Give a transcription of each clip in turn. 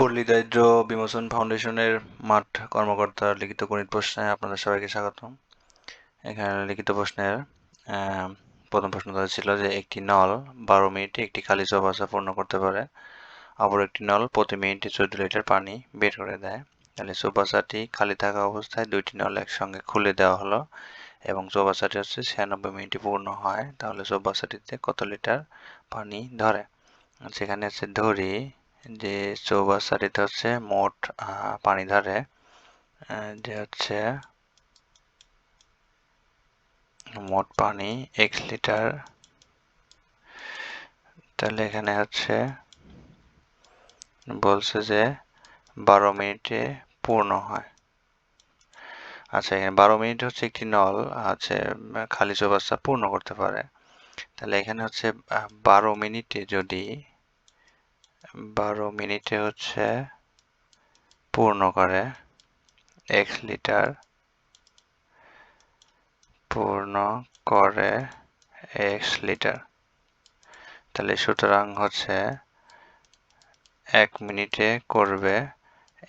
পল্লী দারিদ্র বিমোচন ফাউন্ডেশনের মাঠ কর্মকর্তার লিখিত গণিত প্রশ্নে আপনাদের সবাইকে স্বাগতম। এখানে লিখিত প্রশ্নের প্রথম প্রশ্ন ছিল যে একটি নল বারো মিনিটে একটি খালি চৌবাচ্চা পূর্ণ করতে পারে। অপর একটি নল প্রতি মিনিটে চোদ্দ লিটার পানি বের করে দেয়। তাহলে চৌবাচ্চাটি খালি থাকা অবস্থায় দুইটি নল একসঙ্গে খুলে দেওয়া হলো এবং চৌবাচ্চাটি হচ্ছে ছিয়ানব্বই মিনিটে পূর্ণ হয়। তাহলে চৌবাচ্চাটিতে কত লিটার পানি ধরে? সেখানে হচ্ছে ধরি যে চৌবাচ্চাটিতে হচ্ছে মোট পানি ধরে যে হচ্ছে মোট পানি এক লিটার। তাহলে এখানে হচ্ছে বলছে যে বারো মিনিটে পূর্ণ হয়। আচ্ছা এখানে বারো মিনিট হচ্ছে একটি নল, আছে, খালি চৌবাচ্চা পূর্ণ করতে পারে। তাহলে এখানে হচ্ছে বারো মিনিটে যদি বারো মিনিটে হচ্ছে পূর্ণ করে। এক লিটার পূর্ণ করে এক্স লিটার। তাহলে সুতরাং হচ্ছে এক মিনিটে করবে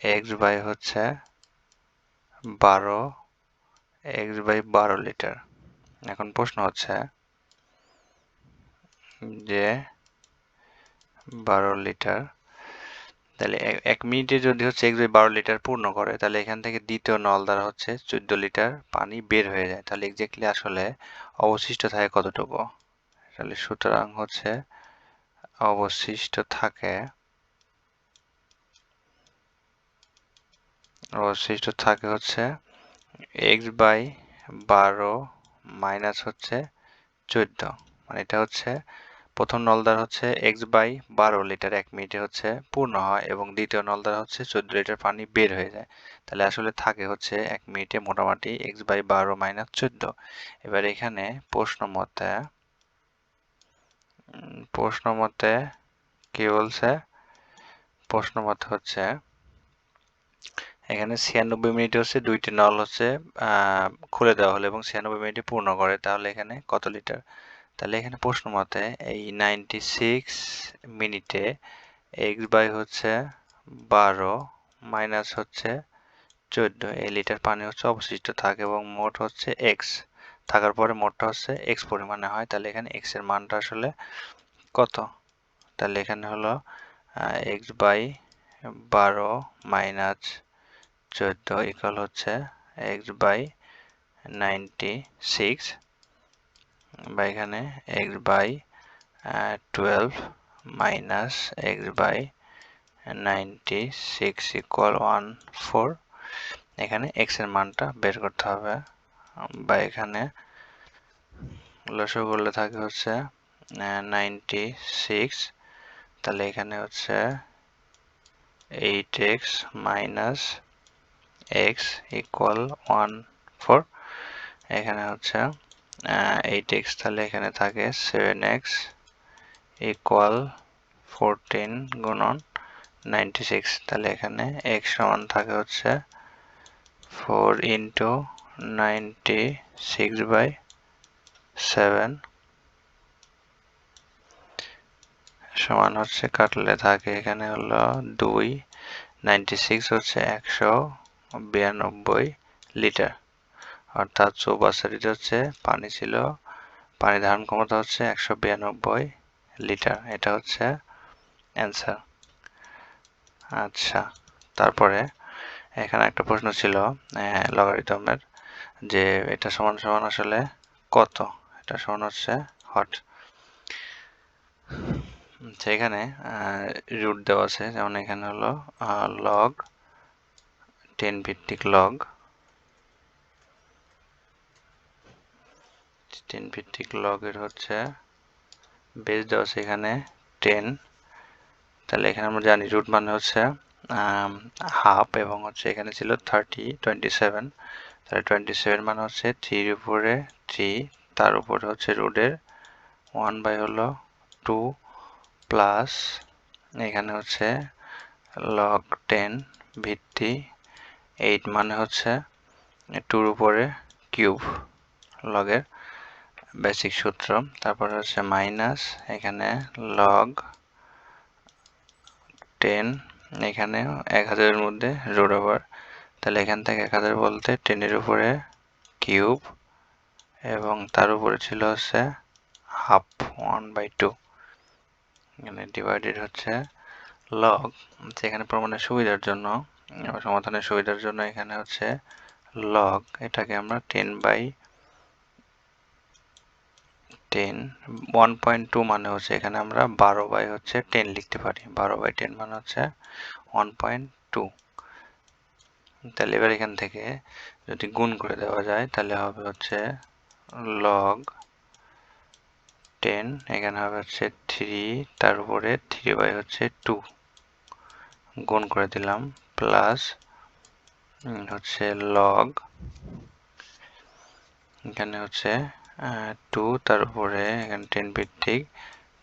এক্স বাই হচ্ছে বারো, এক্স বাই বারো লিটার। এখন প্রশ্ন হচ্ছে যে বারো লিটার। তাহলে এক মিনিটে যদি হচ্ছে এক বারো লিটার পূর্ণ করে, তাহলে এখান থেকে দ্বিতীয় নল দ্বারা হচ্ছে চোদ্দ লিটার পানি বের হয়ে যায়। তাহলে এক্স্যাক্টলি আসলে অবশিষ্ট থাকে কতটুকু? তাহলে সুতরাং হচ্ছে অবশিষ্ট থাকে অবশিষ্ট থাকে হচ্ছে এক্স বাই বারো মাইনাস হচ্ছে চোদ্দ। মানে এটা হচ্ছে প্রথম নলদার হচ্ছে এক্স বাই বারো লিটার এক মিনিটে হচ্ছে পূর্ণ হয় এবং দ্বিতীয় নলদার হচ্ছে চোদ্দ লিটার পানি বের হয়ে যায়। তাহলে আসলে থাকে হচ্ছে এক মিনিটে মোটামুটি এক্স বাই বারো মাইনাস চোদ্দ। এবার এখানে প্রশ্ন মতে প্রশ্ন মতে কি বলছে? প্রশ্ন মতে হচ্ছে, এখানে ছিয়ানব্বই মিনিটে হচ্ছে দুইটি নল হচ্ছে খুলে দেওয়া হলো এবং ছিয়ানব্বই মিনিটে পূর্ণ করে। তাহলে এখানে কত লিটার? তাহলে এখানে প্রশ্ন মতে এই নাইনটি সিক্স মিনিটে এক্স বাই হচ্ছে বারো মাইনাস হচ্ছে চোদ্দ। এই লিটার পানি হচ্ছে অবশিষ্ট, থাকে এবং মোট হচ্ছে এক্স থাকার পরে মোটটা হচ্ছে এক্স পরিমাণে হয়। তাহলে এখানে এক্সের মানটা আসলে কত? তাহলে এখানে হলো এক্স বাই বারো মাইনাস চোদ্দ ইকাল হচ্ছে এক্স বাই নাইনটি সিক্স বা এখানে X by twelve minus X by ninety six equal one four এখানে এক্সের মানটা বের করতে হবে। বা এখানে লসও করলে থাকে হচ্ছে নাইনটি সিক্স তাহলে এখানে হচ্ছে eight X minus X equal one four এখানে হচ্ছে এইট এক্স তাহলে এখানে থাকে সেভেন এক্স ইকুয়াল ফোরটিন গুণন নাইনটি সিক্স তাহলে এখানে এক্স সমান থাকে হচ্ছে four into ninety six by seven সমান হচ্ছে কাটলে থাকে এখানে হলো দুই নাইনটি সিক্স হচ্ছে একশো বিরানব্বই লিটার। অর্থাৎ চৌবাচ্চাটিতে হচ্ছে, পানি ছিল, পানি ধারণ ক্ষমতা হচ্ছে একশো বিরানব্বই লিটার, এটা হচ্ছে অ্যান্সার। আচ্ছা তারপরে এখানে একটা প্রশ্ন ছিল লগারিদমের, যে এটা সমান সমান আসলে কত? এটা সমান হচ্ছে হট। সেখানে রুট দেওয়া আছে, যেমন এখানে হলো লগ টেন ভিত্তিক লগ টেন ভিত্তিক লগের হচ্ছে বেস দেওয়া আছে এখানে টেন তাহলে এখানে আমরা জানি রুট মানে হচ্ছে হাফ এবং হচ্ছে এখানে ছিল থার্টি টোয়েন্টি সেভেন তাহলে টোয়েন্টি সেভেন মানে হচ্ছে থ্রির উপরে থ্রি তার উপরে হচ্ছে রুটের ওয়ান বাই হলো টু প্লাস এখানে হচ্ছে লগ টেন ভিত্তি এইট মানে হচ্ছে টুর উপরে কিউব লগের। বেসিক সূত্র, তারপরে হচ্ছে মাইনাস এখানে লগ টেন এখানেও এক হাজারের মধ্যে রুট ওভার তাহলে এখান থেকে এক হাজার বলতে টেনের উপরে কিউব এবং তার উপরে ছিল হচ্ছে হাফ ওয়ান বাই টু এখানে ডিভাইডেড হচ্ছে লগ এখানে প্রমাণের সুবিধার জন্য সমাধানের সুবিধার জন্য এখানে হচ্ছে লগ এটাকে আমরা ten by ten one point two মানে হচ্ছে এখানে আমরা বারো বাই হচ্ছে টেন লিখতে পারি। বারো বাই টেন মানে হচ্ছে ওয়ান পয়েন্ট টু তাহলে এবার এখান থেকে যদি গুণ করে দেওয়া যায়, তাহলে হবে হচ্ছে লগ টেন এখানে হবে হচ্ছে থ্রি তার উপরে থ্রি বাই হচ্ছে টু গুণ করে দিলাম প্লাস হচ্ছে লগ এখানে হচ্ছে টু তার উপরে এখানে টেন ভিত্তিক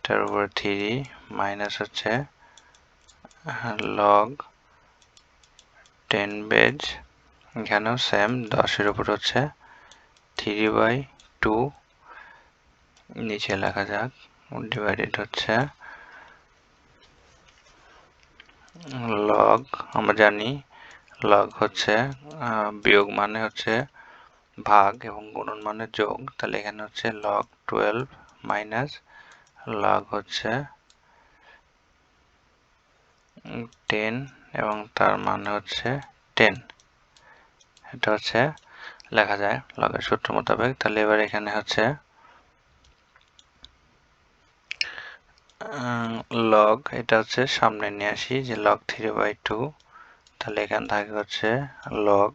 তার উপরে থ্রি মাইনাস হচ্ছে লগ টেন বেজ এখানেও সেম দশের উপর হচ্ছে থ্রি বাই টু নিচে লেখা যাক ডিভাইডেড হচ্ছে লগ আমরা জানি লগ হচ্ছে বিয়োগ মানে হচ্ছে ভাগ এবং গুণন মানে যোগ, তাহলে এখানে হচ্ছে লগ টুয়েলভ মাইনাস লগ হচ্ছে টেন এবং তার মানে হচ্ছে টেন এটা হচ্ছে লেখা যায় লগের সূত্র মোতাবেক। তাহলে এবার এখানে হচ্ছে লগ এটা হচ্ছে সামনে নিয়ে আসি, যে লগ থ্রি বাই টু তাহলে এখানে থাকে হচ্ছে লগ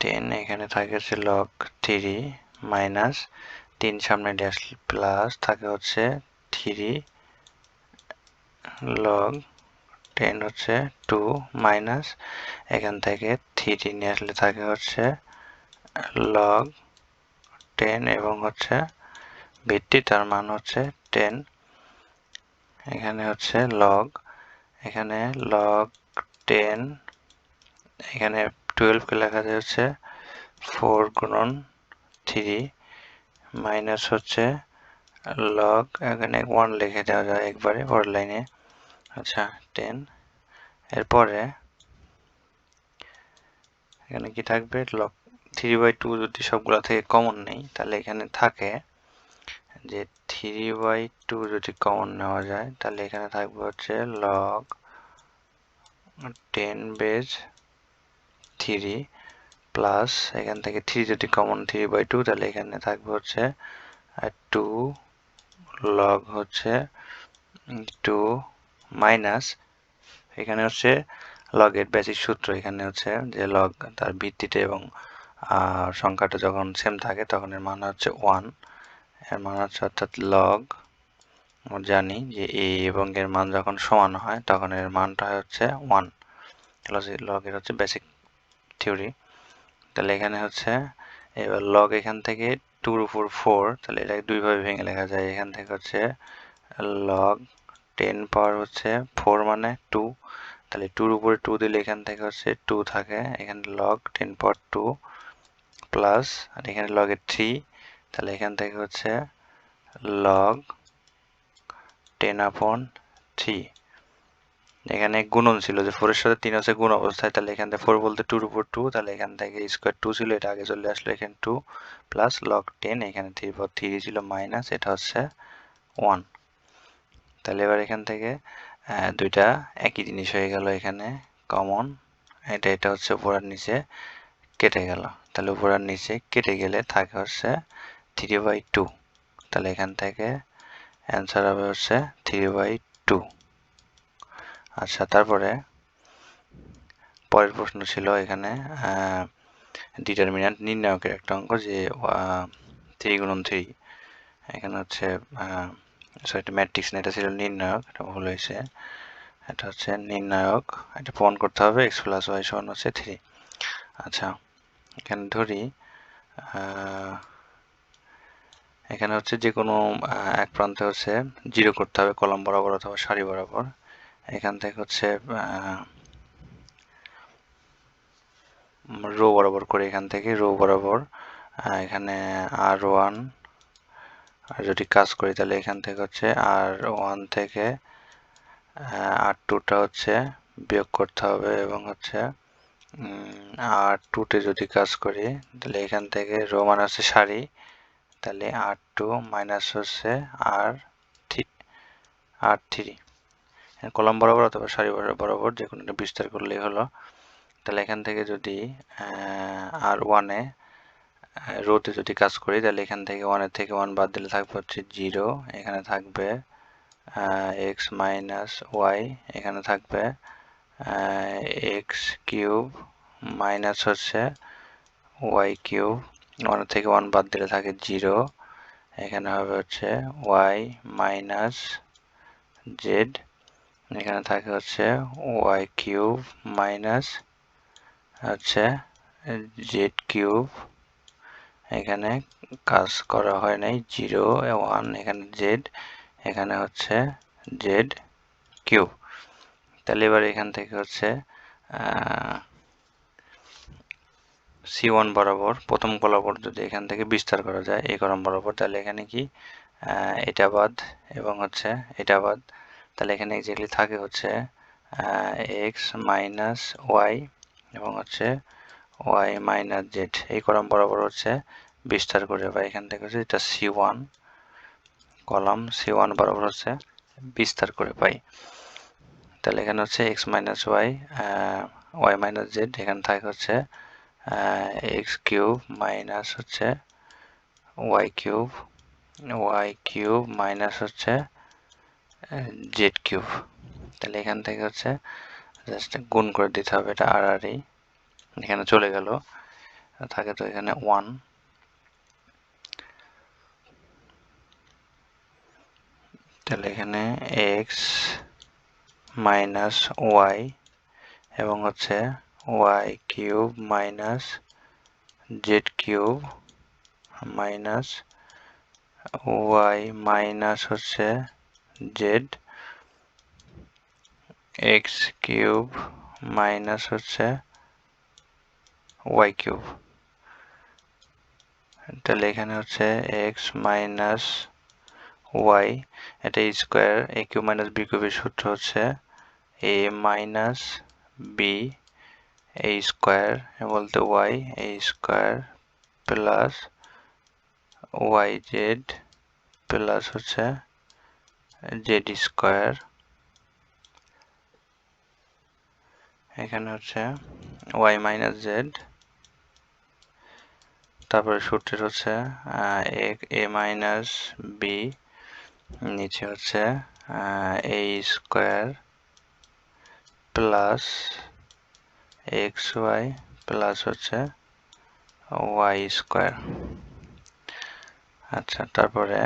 টেন এখানে থাকে হচ্ছে লগ থ্রি মাইনাস তিন সামনে ড্যাশ প্লাস থাকে হচ্ছে থ্রি লগ টেন হচ্ছে টু মাইনাস এখান থেকে থ্রি নিয়ে আসলে থাকে হচ্ছে লগ টেন এবং হচ্ছে ভিত্তি, তার মান হচ্ছে টেন এখানে হচ্ছে লগ এখানে লগ টেন এখানে টুয়েলভকে লেখা যায় হচ্ছে ফোর গুণন থ্রি মাইনাস হচ্ছে লগ এখানে ওয়ান লিখে দেওয়া যায় একবারে পরের লাইনে আচ্ছা টেন এরপরে এখানে কি থাকবে? লগ থ্রি বাই টু যদি সবগুলো থেকে কমন নেই, তাহলে এখানে থাকে যে থ্রি বাই টু যদি কমন নেওয়া যায়, তাহলে এখানে থাকবে হচ্ছে log ten base three plus এখান থেকে থ্রি যদি কমন থ্রি বাই টু, তাহলে এখানে থাকবে হচ্ছে টু লগ হচ্ছে টু মাইনাস এখানে হচ্ছে লগের বেসিক সূত্র এখানে হচ্ছে যে লগ তার ভিত্তিতে এবং সংখ্যাটা যখন সেম থাকে, তখন এর মান হচ্ছে ওয়ানের মান হচ্ছে অর্থাৎ লগ জানি যে এ এবং এর মান যখন সমান হয়, তখন এর মানটা হচ্ছে ওয়ান লগের হচ্ছে বেসিক থিওরি তাহলে এখানে হচ্ছে, এবার লগ এখান থেকে টুর উপর ফোর তাহলে এটাকে দুইভাবে ভেঙে লেখা যায়। এখান থেকে হচ্ছে লগ টেন পাওয়ার হচ্ছে ফোর মানে টু তাহলে টুর উপরে টু দিলে এখান থেকে হচ্ছে টু থাকে। এখানে log ten power two plus আর এখানে লগের থ্রি তাহলে এখান থেকে হচ্ছে লগ টেন আপন থ্রি এখানে গুণন ছিল যে ফোরের সাথে তিন আছে গুণ অবস্থায়, তাহলে এখান থেকে ফোর বলতে টুর উপর টু তাহলে এখান থেকে স্কোয়ার টু ছিল, এটা আগে চলে আসলো এখানে টু প্লাস লক টেন এখানে থ্রি ফোর থ্রি ছিল মাইনাস এটা হচ্ছে ওয়ান তাহলে এবার এখান থেকে দুইটা একই জিনিস হয়ে গেল এখানে কমন এটা এটা হচ্ছে উপর আর নিচে কেটে গেল। তাহলে উপর আর নিচে কেটে গেলে থাকে হচ্ছে থ্রি বাই টু তাহলে এখান থেকে অ্যান্সার হবে হচ্ছে থ্রি বাই টু আচ্ছা তারপরে পরের প্রশ্ন ছিল এখানে ডিটারমিনান্ট নির্ণায়কের একটা অঙ্ক যে থ্রি গুণন থ্রি এখানে হচ্ছে সরি ম্যাট্রিক্স না এটা ছিল নির্ণায়ক, এটা ভুল হয়েছে, এটা হচ্ছে নির্ণায়ক, এটা প্রমাণ করতে হবে এক্স প্লাস ওয়াই সমান হচ্ছে থ্রি আচ্ছা এখানে ধরি এখানে হচ্ছে যে কোনো এক প্রান্তে হচ্ছে জিরো করতে হবে, কলম বরাবর অথবা সারি বরাবর। এখান থেকে হচ্ছে রো বরাবর করে এখান থেকে, রো বরাবর এখানে আর ওয়ান, আর যদি কাজ করি তাহলে এখান থেকে হচ্ছে আর ওয়ান থেকে আর টুটা হচ্ছে বিয়োগ করতে হবে এবং হচ্ছে আর টুতে যদি কাজ করি তাহলে এখান থেকে রোমান আছে সারি, তাহলে আর টু মাইনাস হচ্ছে আর থ্রি আর থ্রি। কলম বরাবর অথবা সারি বরাবর যে কোনো একটা বিস্তার করলেই হলো। তাহলে এখান থেকে যদি আর ওয়ানে রোতে যদি কাজ করি, তাহলে এখান থেকে ওয়ানের থেকে ওয়ান বাদ দিলে থাকবে হচ্ছে জিরো এখানে থাকবে এক্স মাইনাস ওয়াই এখানে থাকবে এক্স কিউব মাইনাস হচ্ছে ওয়াই কিউব ওয়ান থেকে ওয়ান বাদ দিলে থাকে জিরো এখানে হবে হচ্ছে ওয়াই মাইনাস জেড এখানে থাকে হচ্ছে ওয়াই কিউব মাইনাস হচ্ছে জেড কিউব এখানে কাজ করা হয় নাই জিরো ওয়ান এখানে জেড এখানে হচ্ছে জেড কিউব তাহলে এবার এখান থেকে হচ্ছে সি ওয়ান বরাবর, প্রথম কলাবর যদি এখান থেকে বিস্তার করা যায় এই কলম বরাবর, তাহলে এখানে কি এটা বাদ এবং হচ্ছে এটা বাদ। তাহলে এখানে এক্স্যাক্টলি থাকে হচ্ছে এক্স মাইনাস ওয়াই এবং হচ্ছে ওয়াই মাইনাস জেড এই কলম বরাবর হচ্ছে বিস্তার করে বা এখান থেকে হচ্ছে এটা C one column C one বরাবর হচ্ছে বিস্তার করে পাই তাহলে এখানে হচ্ছে X minus Y Y minus Z এখানে থাকে হচ্ছে এক্স কিউব মাইনাস হচ্ছে Y cube Y cube minus হচ্ছে জেড কিউব। তাহলে এখান থেকে হচ্ছে জাস্ট গুণ করে দিতে হবে এটা আর আর এখানে চলে গেল। থাকে তো এখানে ওয়ান তাহলে এখানে এক্স মাইনাস ওয়াই এবং হচ্ছে Y cube minus Z cube minus Y minus হচ্ছে জেড, এক্স কিউব মাইনাস হচ্ছে ওয়াই কিউব। তাহলে এখানে হচ্ছে এক্স মাইনাস ওয়াই, এটা square, A cube minus B কিউবের সূত্র হচ্ছে A minus B, A square বলতে Y, A square plus Y Z plus হচ্ছে জেড স্কোয়ার এখানে হচ্ছে ওয়াই মাইনাস জেড তারপরে সূত্রের হচ্ছে এ মাইনাস বি নিচে হচ্ছে A square plus X Y plus হচ্ছে ওয়াই স্কোয়ার আচ্ছা তারপরে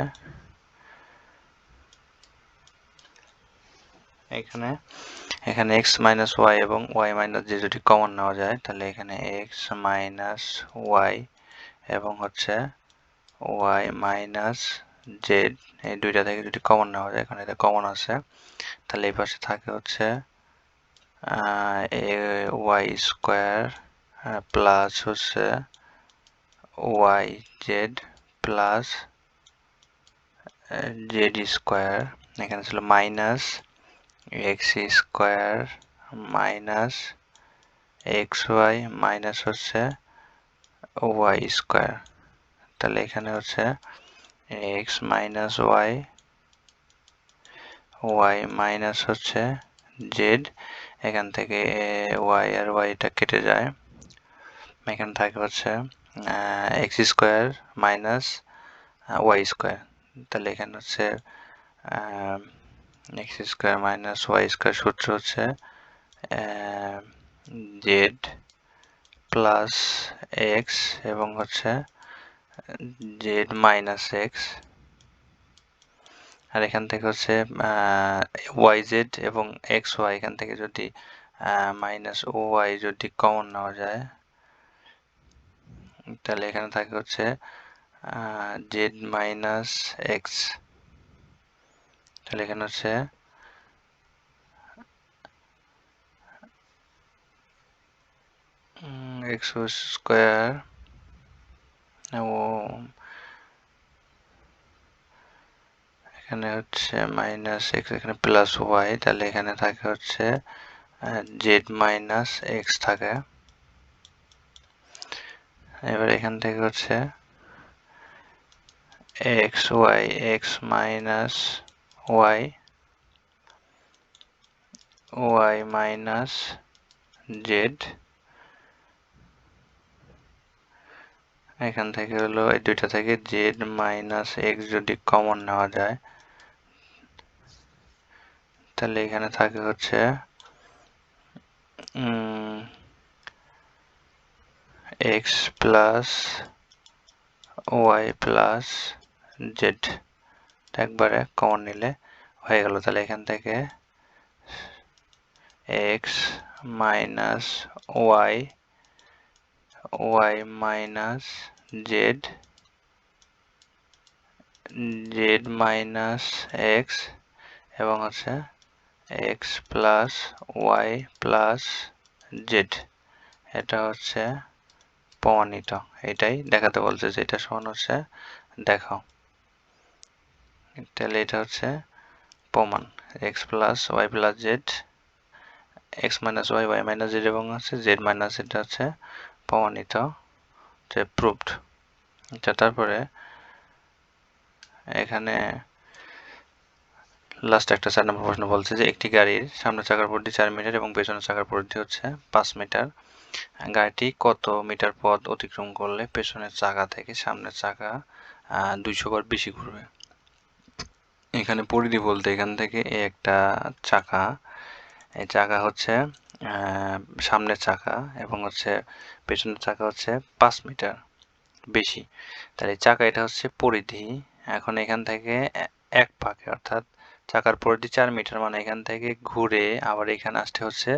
এখানে এখানে এক্স মাইনাস ওয়াই এবং ওয়াই মাইনাস যে যদি কমন নেওয়া যায়, তাহলে এখানে এক্স মাইনাস ওয়াই এবং হচ্ছে ওয়াই মাইনাস জেড এই দুইটা থেকে যদি কমন নেওয়া যায়, এখানে এটা কমন আছে। তাহলে এই পাশে থাকে হচ্ছে ওয়াই স্কোয়ার প্লাস হচ্ছে Y Z plus Z square এখানে ছিল minus X square minus X Y minus হচ্ছে ওয়াই স্কোয়ার। তাহলে এখানে হচ্ছে X minus Y Y minus হচ্ছে জেড। এখান থেকে ওয়াই আর ওয়াইটা কেটে যায়। এখানে থাকে হচ্ছে X square minus Y square. তাহলে এখানে হচ্ছে X square minus Y square সূত্র হচ্ছে জেড প্লাস এক্স এবং হচ্ছে জেড মাইনাস এক্স আর এখান থেকে হচ্ছে ওয়াই জেড এবং এক্স ওয়াই এখান থেকে যদি মাইনাস ও ওয়াই যদি কমন নেওয়া যায়, তাহলে এখানে থাকে হচ্ছে জেড মাইনাস এক্স তাহলে এখানে হচ্ছে এক্স স্কোয়ার ও, এখানে হচ্ছে মাইনাস এক্স এখানে প্লাস ওয়াই তাহলে এখানে থাকে হচ্ছে জেড মাইনাস এক্স থাকে। এবার এখান থেকে হচ্ছে X Y X minus Y Y minus Z, এখান থেকে হলো এই দুইটা থেকে জেড মাইনাস এক্স যদি কমন নেওয়া যায়, তাহলে এখানে থাকে হচ্ছে X plus Y plus Z. একবারে কমন নিলে হয়ে গেল। তাহলে এখান থেকে X minus Y Y minus Z Z minus X এবং হচ্ছে X plus Y plus Z এটা হচ্ছে প্রমাণিত। এটাই দেখাতে বলছে যে এটা সমান হচ্ছে দেখাও তাহলে এটা হচ্ছে প্রমাণ। X plus Y plus Z X minus Y Y minus Z এবং হচ্ছে জেড মাইনাস এটা হচ্ছে প্রমাণিত, যে প্রুভড আচ্ছা তারপরে এখানে লাস্ট একটা চার নম্বর প্রশ্ন বলছে যে একটি গাড়ির সামনের চাকার পরিধি চার মিটার এবং পেছনের চাকার পরিধি হচ্ছে পাঁচ মিটার গাড়িটি কত মিটার পথ অতিক্রম করলে পেছনের চাকা থেকে সামনের চাকা দুইশো বার বেশি ঘুরবে? এখানে পরিধি বলতে এখান থেকে একটা চাকা। এই চাকা হচ্ছে সামনের চাকা এবং হচ্ছে পেছনের চাকা হচ্ছে পাঁচ মিটার বেশি। তাহলে চাকা এটা হচ্ছে পরিধি। এখন এখান থেকে এক পাকে অর্থাৎ চাকার পরিধি চার মিটার মানে এখান থেকে ঘুরে আবার এখানে আসতে হচ্ছে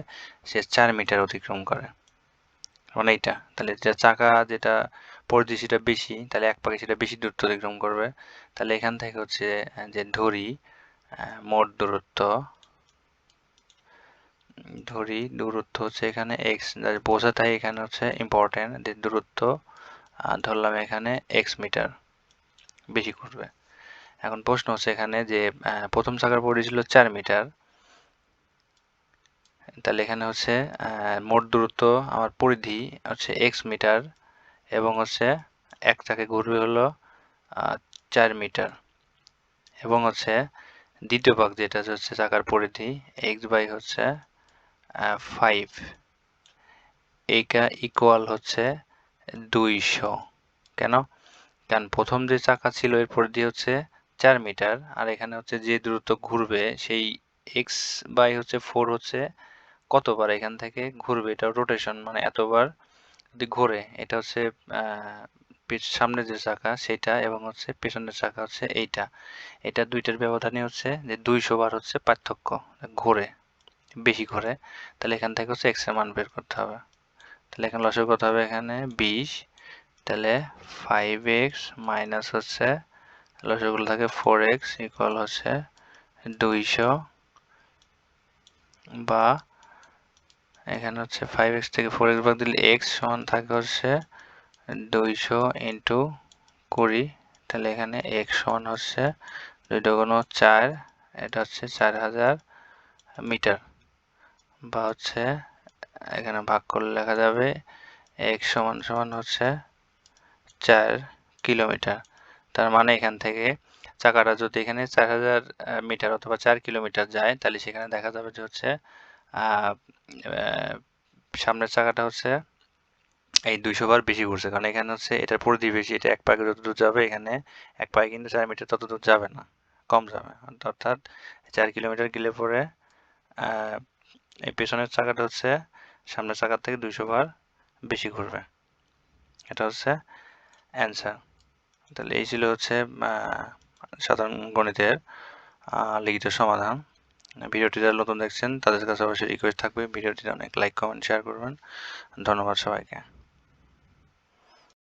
সে চার মিটার অতিক্রম করে। মানে এইটা, তাহলে যে চাকা যেটা পরিধি সেটা বেশি, তাহলে এক পাকে সেটা বেশি দূরত্ব অতিক্রম করবে। তাহলে এখান থেকে হচ্ছে যে ধরি মোট দূরত্ব ধরি দূরত্ব হচ্ছে এখানে এক্স বোঝাতে এখানে হচ্ছে ইম্পর্টেন্ট যে দূরত্ব ধরলাম এখানে এক্স মিটার বেশি করবে এখন প্রশ্ন হচ্ছে এখানে যে প্রথম চাকার পরিধি ছিল চার মিটার তাহলে এখানে হচ্ছে মোট দূরত্ব আমার পরিধি হচ্ছে এক্স মিটার এবং হচ্ছে এক চাকে ঘুরবে হলো চার মিটার। এবং হচ্ছে দ্বিতীয় ভাগ যেটা হচ্ছে চাকার পরিধি এক্স বাই হচ্ছে ফাইভ এইটা ইকুয়াল হচ্ছে দুইশো। কেন? কারণ প্রথম যে চাকা ছিল এর পরিধি হচ্ছে চার মিটার, আর এখানে হচ্ছে যে দ্রুত ঘুরবে সেই এক্স বাই হচ্ছে ফোর হচ্ছে কতবার এখান থেকে ঘুরবে? এটা রোটেশন মানে এতবার যদি ঘোরে, এটা হচ্ছে সামনে যে চাকা সেটা এবং হচ্ছে পেছনের চাকা হচ্ছে এইটা। এটা দুইটার ব্যবধানই হচ্ছে যে দুইশো বার হচ্ছে পার্থক্য, ঘোরে, বেশি ঘোরে। তাহলে এখান থেকে হচ্ছে এক্সের মান বের করতে হবে। তাহলে এখানে লসের করতে হবে এখানে বিশ, তাহলে ফাইভ এক্স মাইনাস হচ্ছে লসগুলো থাকে ফোর এক্স ইকুয়াল হচ্ছে দুইশো বা এখানে হচ্ছে ফাইভ এক্স থেকে ফোর এক্স বাদ দিলে এক্স সমান থাকে হচ্ছে দুইশো ইন্টু কুড়ি। তাহলে এখানে এক্স সমান হচ্ছে দুই ডগুণ চার, এটা হচ্ছে চার হাজার মিটার। বা হচ্ছে এখানে ভাগ করলে লেখা যাবে এক্স সমান সমান হচ্ছে চার কিলোমিটার। তার মানে এখান থেকে চাকাটা যদি এখানে চার হাজার মিটার অথবা চার কিলোমিটার যায়, তাহলে সেখানে দেখা যাবে যে হচ্ছে সামনের চাকাটা হচ্ছে এই দুইশো বার বেশি ঘুরছে। কারণ এখানে হচ্ছে এটার পরিধি বেশি, এটা এক পাকে যত দূর যাবে এখানে এক পায়ে কিন্তু চার মিটার তত দূর যাবে না, কম যাবে। অর্থাৎ চার কিলোমিটার গেলে পরে এই পেছনের চাকাটা হচ্ছে সামনের চাকার থেকে দুইশো বার বেশি ঘুরবে। এটা হচ্ছে অ্যান্সার তাহলে এই ছিল হচ্ছে সাধারণ গণিতের লিখিত সমাধান। ভিডিওটি যারা নতুন দেখছেন, তাদের কাছে অবশ্যই রিকোয়েস্ট থাকবে। ভিডিওটি অনেক লাইক কমেন্ট শেয়ার করবেন। ধন্যবাদ সবাইকে।